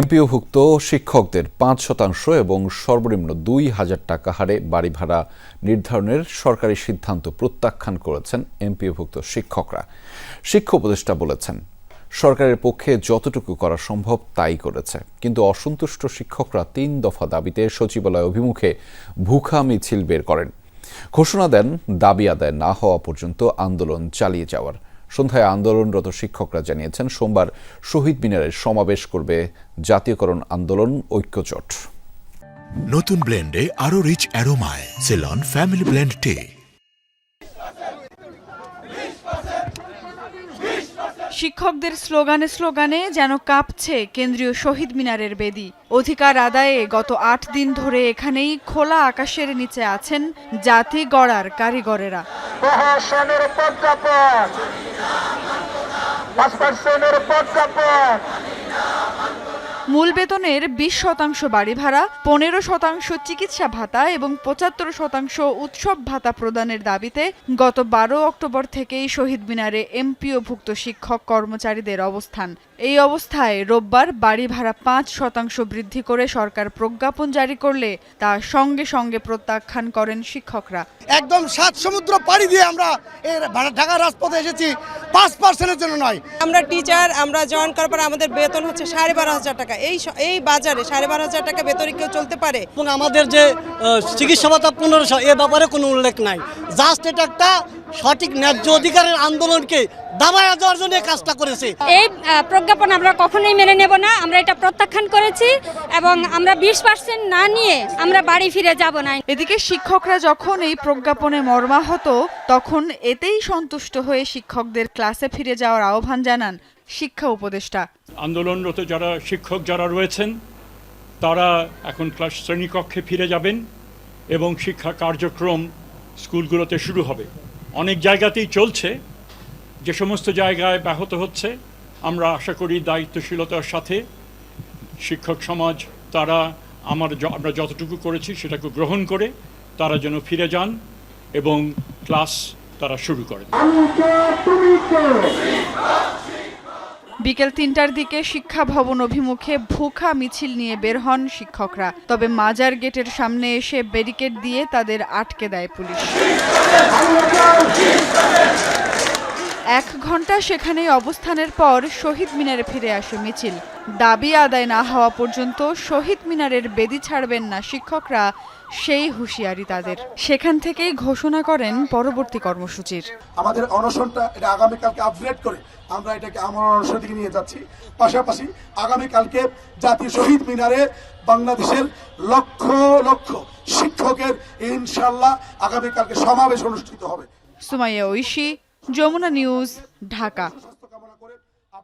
এমপিওভুক্ত শিক্ষকদের পাঁচ শতাংশ এবং সর্বনিম্ন দুই হাজার টাকা হারে বাড়ি ভাড়া নির্ধারণের সরকারি সিদ্ধান্ত প্রত্যাখ্যান করেছেন এমপিওভুক্ত শিক্ষকরা। শিক্ষা উপদেষ্টা বলেছেন, সরকারের পক্ষে যতটুকু করা সম্ভব তাই করেছে। কিন্তু অসন্তুষ্ট শিক্ষকরা তিন দফা দাবিতে সচিবালয় অভিমুখে ভুখা মিছিল বের করেন। ঘোষণা দেন, দাবি আদায় না হওয়া পর্যন্ত আন্দোলন চালিয়ে যাওয়ার। সন্ধ্যায় আন্দোলনরত শিক্ষকরা জানিয়েছেন সোমবার শহীদ মিনারে সমাবেশ করবে জাতীয়করণ আন্দোলন ঐক্যজোট। নতুন ব্লেন্ডে আরও রিচ অ্যারোমায় সেলন ফ্যামিলি ব্লেন্ড টে। শিক্ষকদের স্লোগানে স্লোগানে যেন কাঁপছে কেন্দ্রীয় শহীদ মিনারের বেদি। অধিকার আদায়ে গত আট দিন ধরে এখানেই খোলা আকাশের নিচে আছেন জাতি গড়ার কারিগরেরা। প্রশাসনের প্রজ্ঞাপন। পাঁচ পার্সেন্টের প্রজ্ঞাপন। মূল বেতনের বিশ শতাংশ বাড়ি ভাড়া, পনেরো শতাংশ চিকিৎসা ভাতা এবং পঁচাত্তর শতাংশ উৎসব ভাতা প্রদানের দাবিতে গত বারো অক্টোবর থেকেই শহীদ মিনারে এমপিওভুক্ত শিক্ষক কর্মচারীদের অবস্থান। এই অবস্থায় রোববার বাড়ি ভাড়া পাঁচ শতাংশ বৃদ্ধি করে সরকার প্রজ্ঞাপন জারি করলে তা সঙ্গে সঙ্গে প্রত্যাখ্যান করেন শিক্ষকরা। একদম সাত সমুদ্র পাড়ি দিয়ে আমরা ভাড়া- ঢাকা রাজপথে এসেছি। পাঁচ পার্সেন্টের জন্য নয়। আমরা টিচার আমরা জয়েন করার পর আমাদের বেতন হচ্ছে সাড়ে বারো হাজার টাকা। এই এই বাজারে সাড়ে বারো হাজার টাকা বেতনে কেউ চলতে পারে? এবং আমাদের যে চিকিৎসা ভাতা পনেরোশো এ ব্যাপারে কোনো উল্লেখ নাই। জাস্ট এটা একটা সঠিক ন্যায্য অধিকারের আন্দোলনকে দাবায় দেওয়ার জন্য কাজটা করেছে। এই প্রজ্ঞাপন আমরা কখনোই মেনে নেব না। আমরা এটা প্রত্যাখ্যান করেছি এবং আমরা বিশ পার্সেন্ট না নিয়ে আমরা বাড়ি ফিরে যাব না। এদিকে শিক্ষকরা যখন এই প্রজ্ঞাপনে মর্মাহত তখন এতেই সন্তুষ্ট হয়ে শিক্ষকদের ক্লাসে ফিরে যাওয়ার আহ্বান জানান শিক্ষা উপদেষ্টা। আন্দোলনরত যারা শিক্ষক যারা রয়েছেন তারা এখন ক্লাস শ্রেণীকক্ষে ফিরে যাবেন এবং শিক্ষা কার্যক্রম স্কুলগুলোতে শুরু হবে। অনেক জায়গাতেই চলছে, যে সমস্ত জায়গায় ব্যাহত হচ্ছে। আমরা আশা করি দায়িত্বশীলতার সাথে শিক্ষক সমাজ, তারা আমার আমরা যতটুকু করেছি সেটাকে গ্রহণ করে তারা যেন ফিরে যান এবং ক্লাস তারা শুরু করেন বিকেল তিনটার দিকে শিক্ষা ভবন অভিমুখে ভুখা মিছিল নিয়ে বের হন শিক্ষকরা। তবে মাজার গেটের সামনে এসে ব্যারিকেড দিয়ে তাদের আটকে দেয় পুলিশ। এক ঘণ্টা সেখানেই অবস্থানের পর শহীদ মিনারে ফিরে আসে মিছিল। দাবি আদায় না হওয়া পর্যন্ত শহীদ মিনারের বেদি ছাড়বেন না শিক্ষকরা সেই হুঁশিয়ারি তাদের। সেখান থেকেই ঘোষণা করেন পরবর্তী কর্মসূচির। আমাদের অনশনটা এটা আগামীকালকে আপগ্রেড করে আমরা এটাকে আমার অনশন দিকে নিয়ে যাচ্ছি। পাশাপাশি আগামীকালকে জাতীয় শহীদ মিনারে বাংলাদেশের লক্ষ লক্ষ শিক্ষকের ইনশাল্লাহ আগামীকালকে সমাবেশ অনুষ্ঠিত হবে। সুমাইয়া ঐশী যমুনা নিউজ ঢাকা।